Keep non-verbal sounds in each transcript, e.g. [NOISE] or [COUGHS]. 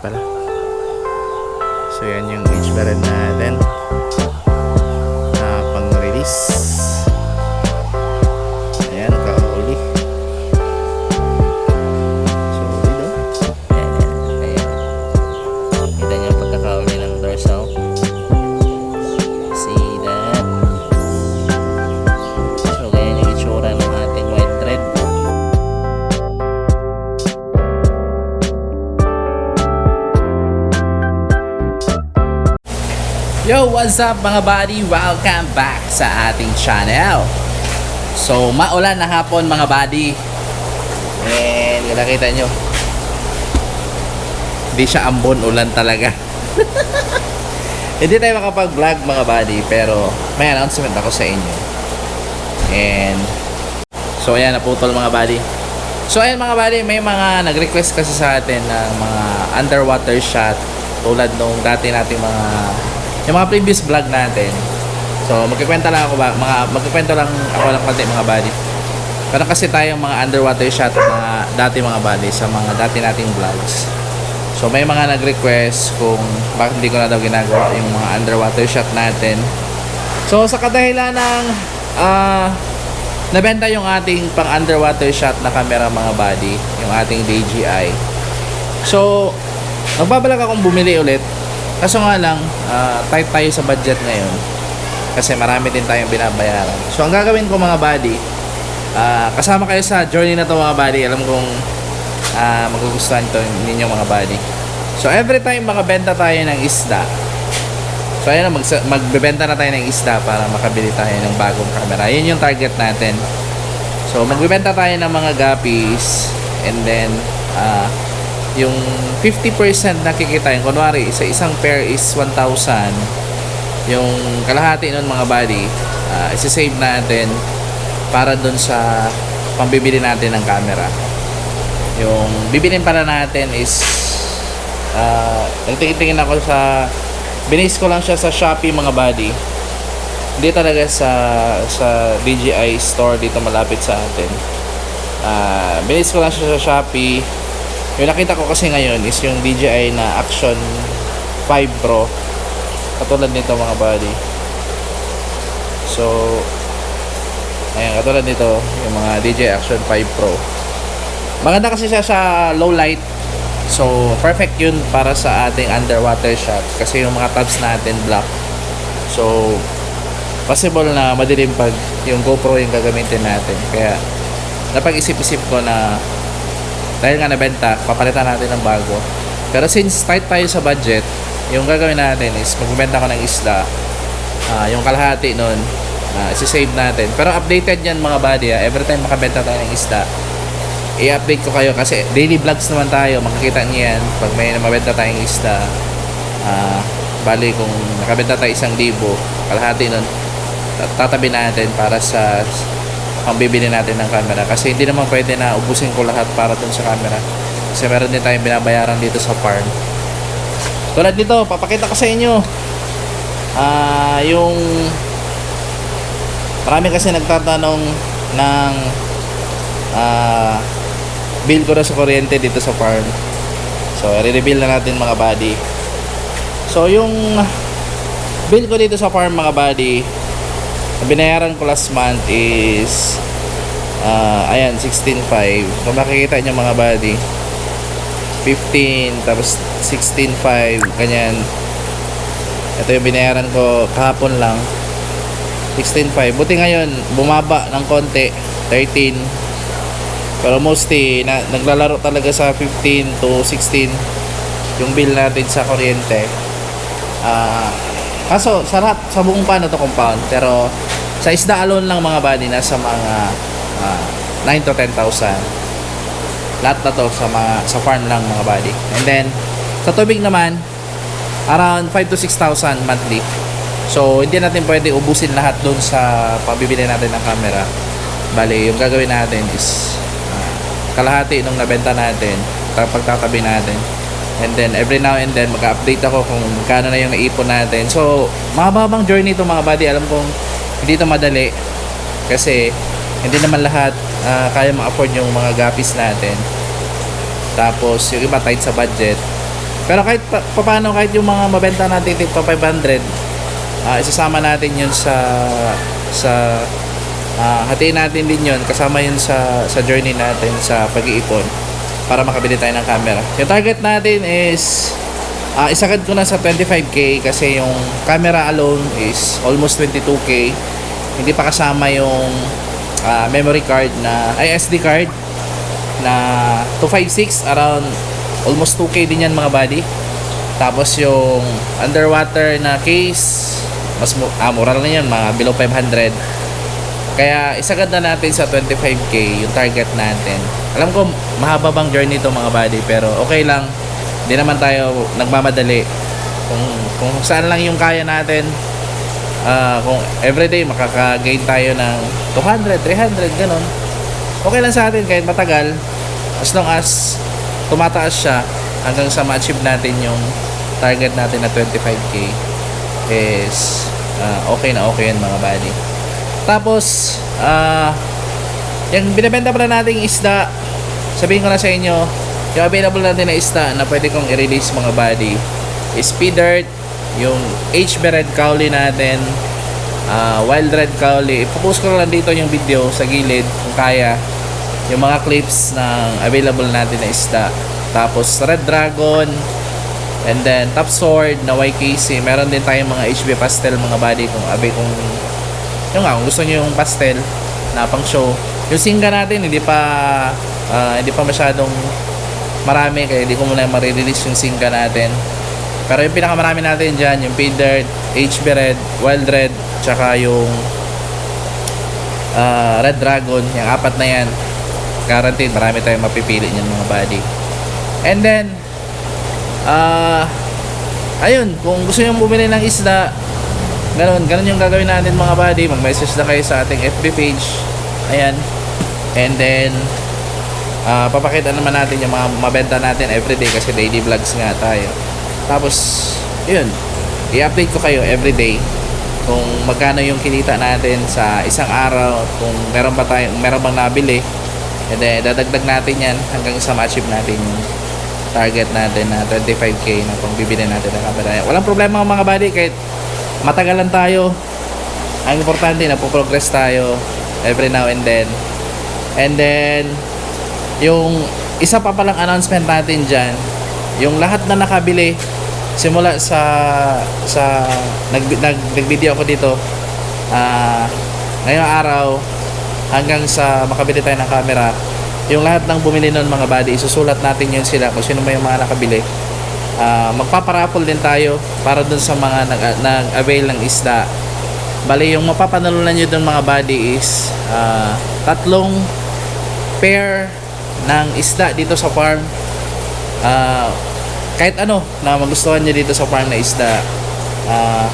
pala. So yan yung barrel natin what's up mga buddy? Welcome back sa ating channel. So, maulan na hapon mga buddy. And, nakita nyo, hindi siya ambon, ulan talaga. [LAUGHS] hindi tayo makapag-vlog mga buddy, pero may announcement ako sa inyo. And, so ayan, naputol mga buddy. So ayan mga buddy, may mga nag-request kasi sa atin ng mga underwater shot tulad nung dati nating mga yung mga previous vlog natin. So magkikwenta lang ako ba, mga magkikwento lang ako ng konti mga buddy. Pero kasi tayong mga underwater shot na dati mga buddy sa mga dati nating vlogs. So may mga nag-request kung bakit hindi ko na daw ginagawa yung mga underwater shot natin. So sa kadahilan ng ah nabenta yung ating pang underwater shot na camera mga buddy, yung ating DJI. So magbabalak akong bumili ulit. Kaso nga lang, ah, tight tayo sa budget ngayon. Kasi marami din tayong binabayaran. So ang gagawin ko mga buddy, ah, kasama kayo sa journey na to mga buddy. Alam kong ah, magugustuhan to ninyo mga buddy. So every time makabenta tayo ng isda, So ayun, mag magbebenta na tayo ng isda para makabili tayo ng bagong camera. Yun yung target natin. So magbebenta tayo ng mga guppies and then ah yung 50% na kikitain, kunwari sa isang pair is 1,000 yung kalahati nun mga buddy uh, isi-save natin para dun sa pambibili natin ng camera. Yung bibilin pala natin is uh, nagtingin ako sa binis ko lang siya sa Shopee mga buddy hindi talaga sa sa DJI store dito malapit sa atin. Uh, binis ko lang siya sa Shopee yung nakita ko kasi ngayon is yung DJI na Action 5 Pro katulad nito mga buddy. So ayan katulad nito yung mga DJI Action 5 Pro. Maganda kasi siya sa low light. So perfect yun para sa ating underwater shot kasi yung mga tabs natin black. So possible na madilim pag yung GoPro yung gagamitin natin. Kaya napag-isip-isip ko na dahil nga nabenta, papalitan natin ng bago. Pero since tight tayo sa budget, yung gagawin natin is magbenta ko ng isda. Ah, yung kalahati nun, uh, isi-save natin. Pero updated yan mga buddy. ah. Every time makabenta tayo ng isda, i-update ko kayo kasi daily vlogs naman tayo. Makikita niyo yan pag may mabenta tayong isda. Ah, bali kung nakabenta tayo isang libo, kalahati nun, tat- tatabi natin para sa ang bibili natin ng camera. Kasi hindi naman pwede na ubusin ko lahat para dun sa camera. Kasi meron din tayong binabayaran dito sa farm. Tulad nito papakita ko sa inyo. Ah yung marami kasi nagtatanong ng ah bill ko na sa kuryente dito sa farm. So i-reveal na natin mga buddy. So yung bill ko dito sa farm mga buddy ang binayaran ko last month is uh, ayan 16.5 kung makikita nyo mga buddy 15 tapos 16.5 ganyan. Ito yung binayaran ko kahapon lang. 16.5 buti ngayon bumaba ng konti 13 pero mostly na, naglalaro talaga sa 15 to 16 yung bill natin sa kuryente. Ah Kaso, sa lahat, sa buong paano to compound. Pero, sa isda alone lang mga buddy, nasa mga ah, 9 to 10,000. Lahat na to sa mga sa farm lang mga buddy. And then, sa tubig naman, around 5 to 6,000 monthly. So, hindi natin pwede ubusin lahat doon sa pabibili natin ng camera. Bali, yung gagawin natin is ah, kalahati nung nabenta natin, pagtatabi natin. And then every now and then mag-update ako kung kano na yung naipon natin. So, mahabang journey to mga buddy. Alam kong hindi to madali kasi hindi naman lahat ah, kaya ma-afford yung mga gapis natin. Tapos yung iba tight sa budget. Pero kahit pa, paano, kahit yung mga mabenta natin tip pa 500, ah, isasama natin yun sa sa ah, hatiin natin din yun kasama yun sa sa journey natin sa pag-iipon para makabili tayo ng camera. Yung target natin is ah isagad ko na sa 25k kasi yung camera alone is almost 22k. Hindi pa kasama yung ah, memory card na ay SD card na 256 around almost 2k din yan mga buddy. Tapos yung underwater na case mas mu- ah, mura lang yan mga below 500 kaya isagad na natin sa 25k yung target natin alam ko mahaba bang journey to mga buddy pero okay lang. Hindi naman tayo nagmamadali. Kung, kung saan lang yung kaya natin ah, kung everyday makaka-gain tayo ng 200, 300 ganun. Okay lang sa atin kahit matagal. As long as tumataas siya hanggang sa ma-achieve natin yung target natin na 25k is ah, okay na okay yan mga buddy. Tapos ah yung binibenta pala nating isda sabihin ko na sa inyo yung available natin na isda na pwede kong i-release mga buddy is P-Dirt yung HB Red Cowley natin ah, Wild Red Cowley. Ipopost ko lang dito yung video sa gilid kung kaya yung mga clips ng available natin na isda. Tapos Red Dragon And then top sword na YKC, meron din tayong mga HB pastel mga buddy kung abe kung yung nga kung gusto niyo yung pastel na pang show. Yung singa natin hindi pa ah, hindi pa masyadong marami kaya hindi ko muna ma-release yung singa natin. Pero yung pinakamarami natin diyan yung Pay Dirt, HB Red, Wild Red, tsaka yung ah, Red Dragon, yung apat na yan. Guaranteed, marami tayong mapipili niyan mga buddy. And then, Ah, ayun, kung gusto niyo bumili ng isda, ganun, ganun yung gagawin natin mga buddy. Mag-message na kayo sa ating FB page. Ayan. And then, ah papakita naman natin yung mga mabenta natin everyday kasi daily vlogs nga tayo. Tapos, yun, i-update ko kayo everyday kung magkano yung kinita natin sa isang araw, kung meron ba tayo, meron bang nabili. And then, dadagdag natin yan hanggang sa ma-achieve natin yung target natin na 25k na kung bibili natin ng camera. Walang problema mga buddy kahit matagalan tayo. Ang importante na progress tayo every now and then. And then yung isa pa palang announcement natin dyan, yung lahat na nakabili simula sa sa nag, nag, nag-video ako dito ah ngayong araw hanggang sa makabili tayo ng camera yung lahat ng bumili nun mga buddy, isusulat natin yun sila kung sino may mga nakabili. Ah, magpaparaffle din tayo para dun sa mga nag, nag-avail ng isda. Bali, yung mapapanalunan nyo dun mga buddy is ah, tatlong pair ng isda dito sa farm. Ah, kahit ano na magustuhan nyo dito sa farm na isda. Ah,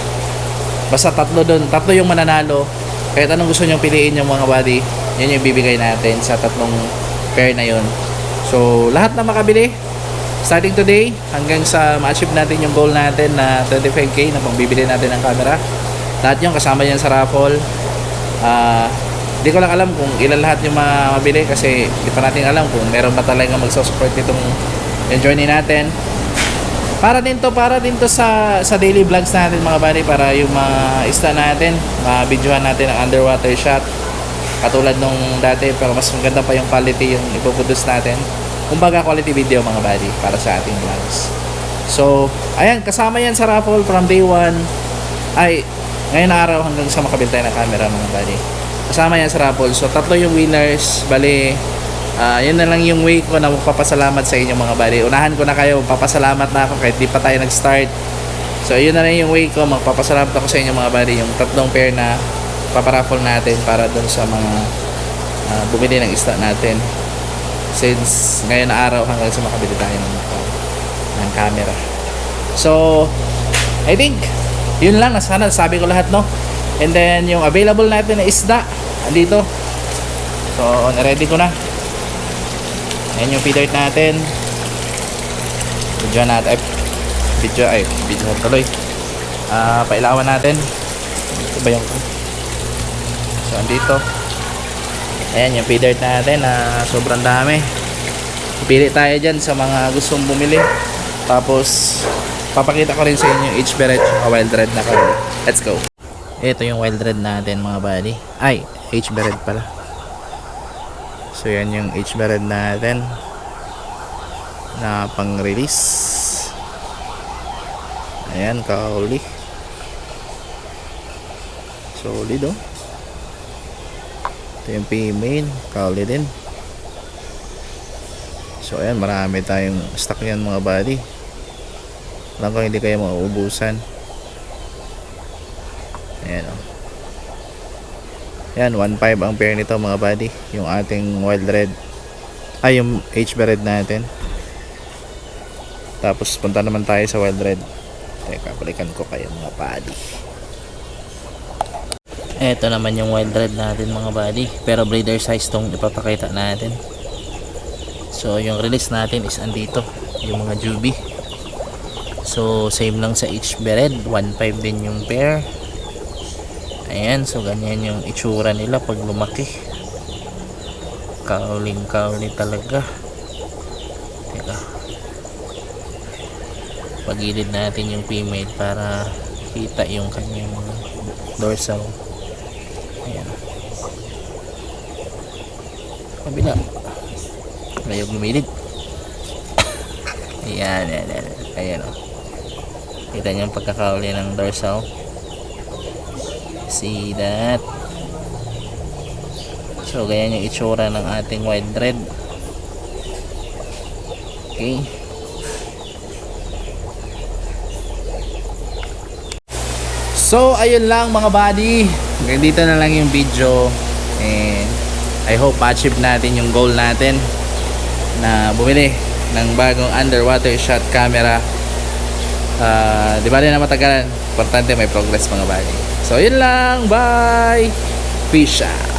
basta tatlo dun, tatlo yung mananalo. Kahit anong gusto nyo piliin yung mga buddy, yun yung bibigay natin sa tatlong pair na yun. So, lahat na makabili, starting today, hanggang sa ma-achieve natin yung goal natin na 25k na pangbibili natin ng camera. Lahat yung kasama yan sa raffle. Ah, di ko lang alam kung ilan lahat yung mabili kasi di pa natin alam kung meron ba talaga magsusupport nitong journey natin. Para din to, para din to sa sa daily vlogs natin mga buddy para yung mga ista natin, ma-videohan natin ang underwater shot. Katulad nung dati pero mas maganda pa yung quality yung ipoproduce natin. Kumbaga quality video mga buddy para sa ating vlogs. So ayan kasama yan sa raffle from day 1 ay ngayon araw hanggang sa makabili tayo ng camera mga buddy kasama yan sa raffle so tatlo yung winners. Bali ah yun na lang yung way ko na magpapasalamat sa inyo mga buddy. Unahan ko na kayo papasalamat na ako kahit di pa tayo nag start so yun na lang yung way ko magpapasalamat ako sa inyo mga buddy. Yung tatlong pair na paparaffle natin para dun sa mga ah, bumili ng isda natin. Since ngayon na araw hanggang sa makabili tayo ng, ng camera. So I think yun lang. Sana sabi ko lahat no and then yung available natin na isda andito so ready ko na ayan yung feeder natin video natin ay video ay video tuloy ah pailawan natin ito ba yung So, andito. Ayan, yung feeder natin na sobrang dami. Pili tayo dyan sa mga gustong bumili. Tapos, papakita ko rin sa inyo yung HB Red at Wild Red na color. Let's go! Ito yung Wild Red natin mga buddy. Ay, HB Red pala. So, yan yung HB Red natin na pang-release. Ayan, kauli. Solid oh. Ito yung female, kauli din. So ayan, marami tayong stock yan mga buddy. Alam ko hindi kayo mauubusan. Ayan oh. Yan, 1.5 ang pair nito mga buddy. Yung ating wild red. Ay, yung HB red natin. Tapos punta naman tayo sa wild red. Teka, balikan ko kayo mga buddy. Ito naman yung wild red natin mga buddy. Pero breeder size tong ipapakita natin. So yung release natin is andito. Yung mga juby. So same lang sa HB red. 1.5 din yung pair. Ayan, so ganyan yung itsura nila pag lumaki. Kauling kauli talaga. Teka. Pagilid natin yung female para kita yung kanyang dorsal. Ayan. Kabila. Ayaw gumilid. [COUGHS] Ayan, ayan, ayan. Ayan, o. Kita niyo yung pagkakauli ng dorsal. See that? So, ganyan yung itsura ng ating white red. Okay. So, ayun lang mga buddy. Hanggang dito na lang yung video. And I hope achieve natin yung goal natin na bumili ng bagong underwater shot camera. Ah, di ba rin na matagalan? Importante may progress mga buddy. So, yun lang. Bye! Peace out!